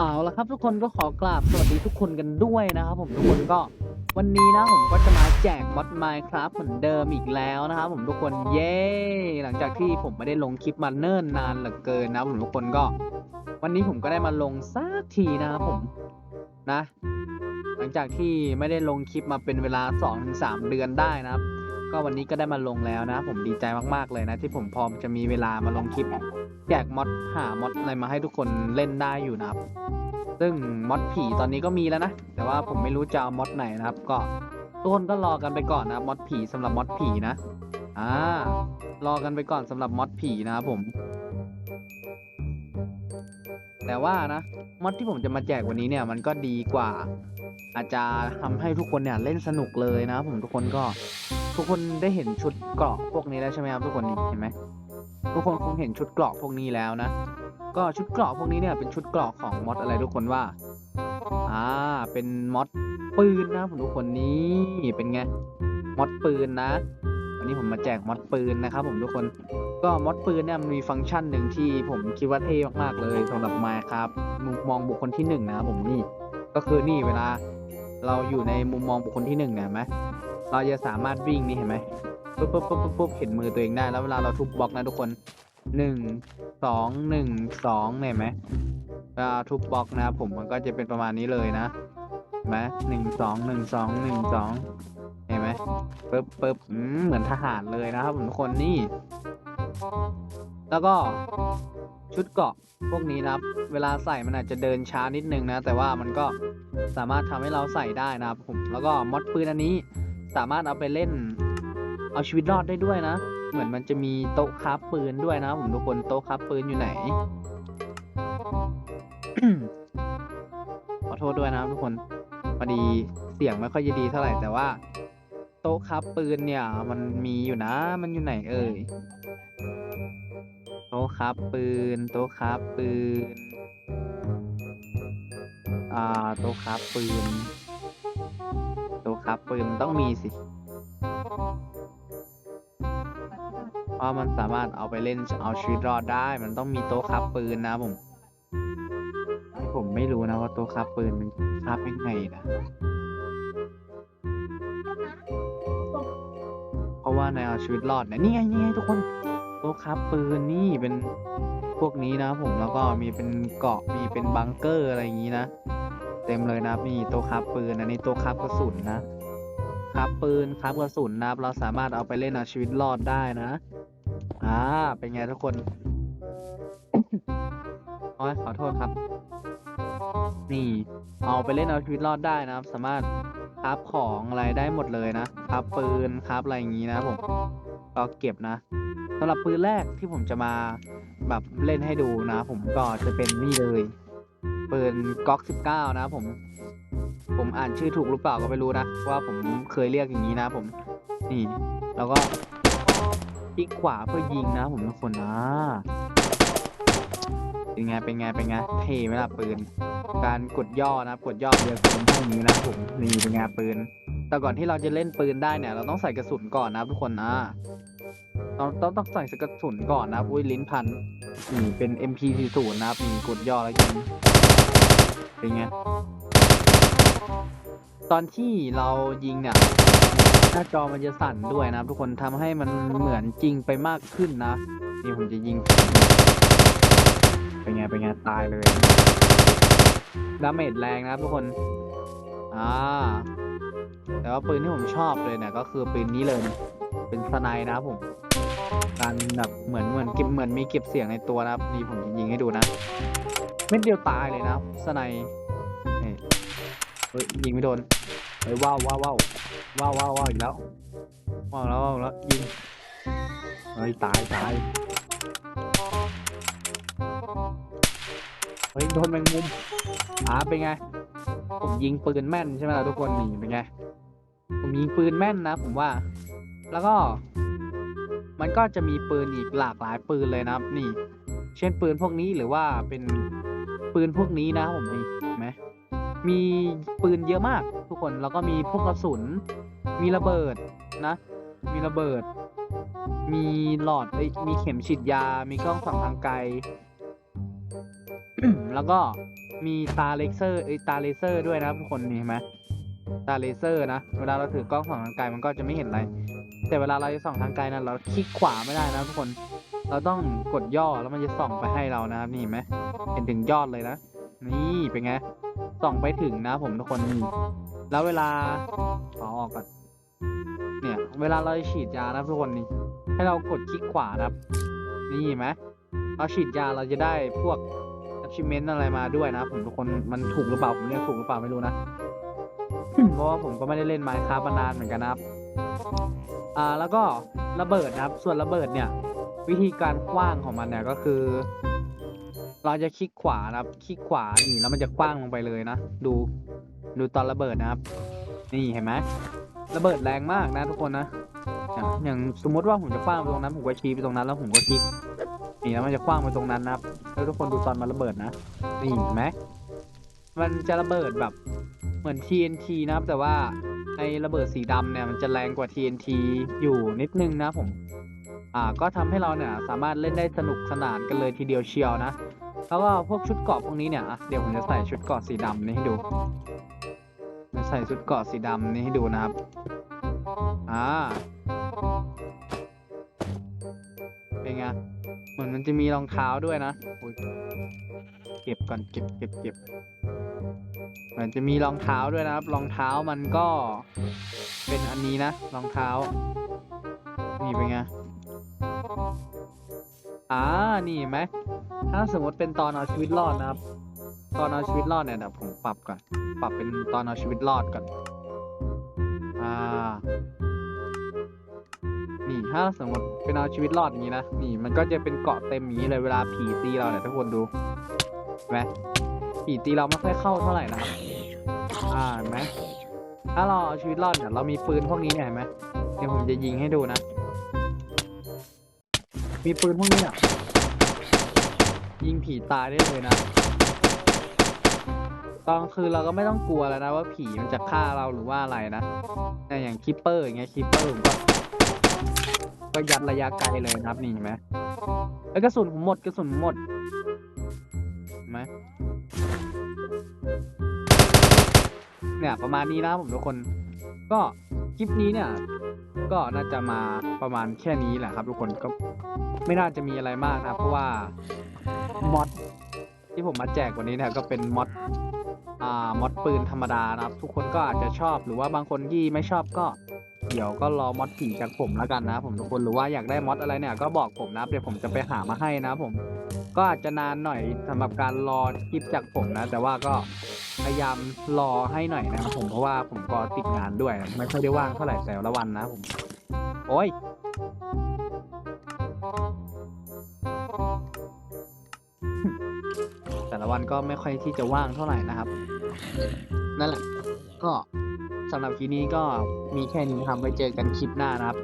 เอาละครับทุกคนก็ขอกราบสวัสดีทุกคนกันด้วยนะครับผมทุกคนก็วันนี้นะผมก็จะมาแจกมอด Minecraft เหมือนเดิมอีกแล้วนะครับผมทุกคนเย้หลังจากที่ผมไม่ได้ลงคลิปมาเนิ่นนานเหลือเกินนะผมทุกคนก็ วันนี้ผมก็ได้มาลงสักทีนะครับผมนะ หลังจากที่ไม่ได้ลงคลิปมาเป็นเวลา 2-3 เดือนได้นะครับ ก็วันนี้ก็ได้มาลงแล้วนะ ผมดีใจมากๆเลยนะ ที่ผมพร้อมจะมีเวลามาลงคลิป แจกมอดหามอดอะไรมาให้ทุกคนเล่นได้อยู่นะครับ ซึ่งมอดผีตอนนี้ก็มีแล้วนะ แต่ว่าผมไม่รู้จะเอามอดไหนนะครับ ก็ทุกคนก็รอกันไปก่อนนะมอดผีสำหรับมอดผีนะ อ่ารอกันไปก่อนสำหรับมอดผีนะครับผม แต่ว่านะมอดที่ผมจะมาแจกวันนี้เนี่ยมันก็ดีกว่า อาจจะทำให้ทุกคนเนี่ยเล่นสนุกเลยนะครับผมทุกคนก็ ทุกคนได้เห็นชุดเกราะพวกนี้แล้วใช่ไหมครับทุกคนเห็นไหม ทุกคนคงเห็นชุดเกราะพวกนี้แล้วนะ ก็ชุดเกราะพวกนี้เนี่ยเป็นชุดเกราะของมอดอะไรทุกคนว่า อ่า เป็นมอดปืนนะผมทุกคนนี้เป็นไงมอดปืนนะวันนี้ผมมาแจกมอดปืนนะครับผมทุกคน ก็มอดปืนเนี่ยมันมีฟังก์ชันหนึ่งที่ผมคิดว่าเท่มากๆเลยสำหรับมาครับมุมมองบุคคลที่หนึ่งนะครับผมนี่ ก็คือนี่เวลาเราอยู่ในมุมมองบุคคลที่หนึ่งเนี่ยไหม เราจะสามารถวิ่งนี่เห็นไหมปุ๊บปุ๊บปุ๊บปุ๊บปุ๊บเห็นมือตัวเองได้ แล้วเวลาเราทุบบล็อกนะทุกคนหนึ่งสองหนึ่งสองเห็นไหมเวลาทุบบล็อกนะ ผมมันก็จะเป็นประมาณนี้เลยนะเห็นไหมหนึ่งสองหนึ่งสองหนึ่งสองเห็นไหมปุ๊บปุ๊บอืมเหมือนทหารเลยนะครับผมทุกคนนี่ แล้วก็ชุดเกาะพวกนี้นะครับ เวลาใส่มันอาจจะเดินช้านิดนึงนะ แต่ว่ามันก็สามารถทำให้เราใส่ได้นะครับผมแล้วก็มอดปืนอันนี้ สามารถเอาไปเล่น เอาชีวิตรอดได้ด้วยนะ เหมือนมันจะมีโต๊ะคราฟปืนด้วยนะผมทุกคนโต๊ะคราฟปืนอยู่ไหนขอโทษด้วยนะครับทุกคนพอดีเสียงไม่ค่อยจะดีเท่าไหร่แต่ว่า โต๊ะคราฟปืนเนี่ย มันมีอยู่นะ มันอยู่ไหนเอ่ยโต๊ะครับปืน โต๊ะครับปืน อ่า โต๊ะครับปืนโต๊ะ ครับ ปืนมันต้องมีสิเพราะมันสามารถเอาไปเล่นเอาชีวิตรอดได้ มันต้องมีโต๊ะคับปืนนะผม ผมไม่รู้นะว่าโต๊ะคับปืนมันคับยังไงนะเพราะว่าในเอาชีวิตรอดเนี่ยนี่ไงนี่ไงทุกคนโต๊ะคับปืนนี่เป็นพวกนี้นะผมแล้วก็มีเป็นเกาะมีเป็นบังเกอร์อะไรอย่างนี้นะ เต็มเลยนะครับนี่โต๊ะคับปืนอันนี้โต๊ะคับกระสุนนะ ครับปืนครับกระสุนนะครับ เราสามารถเอาไปเล่นเอาชีวิตรอดได้นะ อ่า เป็นไงทุกคนโอ้ยขอโทษครับ นี่ เอาไปเล่นเอาชีวิตรอดได้นะครับ สามารถคราฟของอะไรได้หมดเลยนะคราฟปืนคราฟอะไรอย่างนี้นะผมก็เก็บนะสำหรับปืนแรกที่ผมจะมาแบบเล่นให้ดูนะ ผมก็จะเป็นนี่เลยปืนก๊อก19 นะผม ผมอ่านชื่อถูกหรือเปล่าก็ไม่รู้นะว่าผมเคยเรียกอย่างนี้นะผมนี่ แล้วก็คลิกขวาเพื่อยิงนะ ผมทุกคนนะเป็นไงเป็นไงเป็นไงเท่ไหมล่ะปืน การกดย่อนะกดย่อเรียกปืนพวกนี้นะผมนี่เป็นไงปืน แต่ก่อนที่เราจะเล่นปืนได้เนี่ย เราต้องใส่กระสุนก่อนนะทุกคนนะต้องต้องต้องใส่กระสุนก่อนนะครับอุ้ยลิ้นพันนี่เป็น MP40 นะครับนี่กดย่อแล้วยิงเป็นไง ตอนที่เรายิงเนี่ยหน้าจอมันจะสั่นด้วยนะครับ ทุกคนทำให้มันเหมือนจริงไปมากขึ้นนะนี่ผมจะยิงเป็นไงเป็นไงตายเลยดาเมจแรงนะครับทุกคนอ่าแต่ว่าปืนที่ผมชอบเลยเนี่ยก็คือปืนนี้เลยเป็นสไนนะครับผมการแบบเหมือนเหมือนเก็บเหมือนมีเก็บเสียงในตัวนะครับนี่ผมจะยิงให้ดูนะเม็ดเดียวตายเลยนะครับสไน เฮ้ยยิงไม่โดนเฮ้ยว้าวว้าวว้าวว้าวว้าวว้าวอีกแล้วว้าวแล้วว้าวแล้วยิงเฮ้ยตายตายเฮ้ยโดนแมงมุมอ่าเป็นไงผมยิงปืนแม่นใช่ไหมล่ะทุกคนนี่เป็นไงผมยิงปืนแม่นนะ ผมว่า แล้วก็ มันก็จะมีปืนอีกหลากหลายปืนเลยนะครับ นี่ เช่นปืนพวกนี้หรือว่าเป็นปืนพวกนี้นะผมนี่เห็นไหม มีปืนเยอะมากทุกคน แล้วก็มีพวกกระสุน มีระเบิดนะ มีระเบิด มีหลอดเอ้ยมีเข็มฉีดยา มีกล้องส่องทางไกล แล้วก็มีตาเลเซอร์ไอยตาเลเซอร์ด้วยนะครับทุกคนนี่เห็นไหมตาเลเซอร์นะ เวลาเราถือกล้องส่องทางไกลมันก็จะไม่เห็นอะไร แต่เวลาเราจะส่องทางไกลนะเราคลิกขวาไม่ได้นะทุกคน เราต้องกดย่อแล้วมันจะส่องไปให้เรานะครับนี่เห็นไหมเห็นถึงยอดเลยนะ นี่เป็นไง ส่องไปถึงนะผมทุกคนนี่แล้วเวลาขอออกก่อนเนี่ย เวลาเราจะฉีดยานะทุกคนนี่ให้เรากดคลิกขวานะครับ นี่เห็นไหมเราฉีดยาเราจะได้พวก achievement อะไรมาด้วยนะผมทุกคนมันถูกหรือเปล่าผมเรียกถูกหรือเปล่าไม่รู้นะเพราะว่าผมก็ไม่ได้เล่น Minecraft มานานเหมือนกันนะครับ อ่าแล้วก็ระเบิดนะครับ ส่วนระเบิดเนี่ย วิธีการคว้างของมันเนี่ยก็คือ เราจะคลิกขวานะครับ คลิกขวานี่แล้วมันจะคว้างลงไปเลยนะ ดู ดูตอนระเบิดนะครับ นี่เห็นไหมระเบิดแรงมากนะทุกคนนะ อย่างสมมติว่าผมจะคว้างไปตรงนั้นผมก็ชี้ไปตรงนั้นแล้วผมก็คลิก นี่แล้วมันจะคว้างไปตรงนั้นนะครับ แล้วทุกคนดูตอนมันระเบิดนะ นี่เห็นไหมมันจะระเบิดแบบเหมือน TNT นะครับ แต่ว่าไอ้ระเบิดสีดำเนี่ยมันจะแรงกว่า TNT อยู่นิดนึงนะผม อ่าก็ทำให้เราเนี่ยสามารถเล่นได้สนุกสนานกันเลยทีเดียวเชียวนะ แล้วก็พวกชุดเกาะพวกนี้เนี่ยอะเดี๋ยวผมจะใส่ชุดเกาะสีดำนี่ให้ดูจะใส่ชุดเกาะสีดำนี่ให้ดูนะครับอ่าเป็นไงเหมือนมันจะมีรองเท้าด้วยนะยเก็บก่อนเก็บเก็บเก็บเหมือนจะมีรองเท้าด้วยนะครับ รองเท้ามันก็เป็นอันนี้นะรองเท้านี่เป็นไง อ่านี่เห็นไหมถ้าสมมติเป็นตอนเอาชีวิตรอดนะครับ ตอนเอาชีวิตรอดเนี่ยเดี๋ยวผมปรับก่อน ปรับเป็นตอนเอาชีวิตรอดก่อน อ่า นี่ถ้าสมมติเป็นเอาชีวิตรอดอย่างนี้นะ นี่มันก็จะเป็นเกาะเต็มอย่างนี้เลยเวลาผีตีเราเนี่ยทุกคนดูเห็นไหมผีตีเราไม่ค่อยเข้าเท่าไหร่นะครับ อ่าเห็นไหมถ้าเราเอาชีวิตรอดเนี่ยเรามีปืนพวกนี้เนี่ยเห็นไหมเดี๋ยวผมจะยิงให้ดูนะ มีปืนพวกนี้เนี่ยยิงผีตายได้เลยนะ ตอนคืนเราก็ไม่ต้องกลัวแล้วนะว่าผีมันจะฆ่าเราหรือว่าอะไรนะแต่อย่างคิปเปอร์อย่างเงี้ยคิปเปอร์ผมก็ก็ยัดระยะไกลเลยนะครับนี่เห็นไหมแล้วกระสุนผมหมดกระสุนผมหมดเห็นไหมเนี่ยประมาณนี้นะผมทุกคน ก็คลิปนี้เนี่ย ก็น่าจะมาประมาณแค่นี้แหละครับ ทุกคนก็ไม่น่าจะมีอะไรมากนะเพราะว่ามอดที่ผมมาแจกวันนี้เนี่ยก็เป็นมอดอ่ามอดปืนธรรมดานะครับ ทุกคนก็อาจจะชอบหรือว่าบางคนที่ไม่ชอบก็ เดี๋ยวก็รอมอดผีจากผมแล้วกันนะผมทุกคนหรือว่าอยากได้มอดอะไรเนี่ยก็บอกผมนะเดี๋ยวผมจะไปหามาให้นะผม ก็อาจจะนานหน่อยสำหรับการรอคลิปจากผมนะ แต่ว่าก็ พยายามรอให้หน่อยนะครับผมเพราะว่าผมก็ติดงานด้วย ไม่ค่อยได้ว่างเท่าไหร่แต่ละวันนะผม โอ้ยแต่ละวันก็ไม่ค่อยที่จะว่างเท่าไหร่นะครับ นั่นแหละ ก็สำหรับคลิปนี้ก็มีแค่นี้ครับไว้เจอกันคลิปหน้านะครับ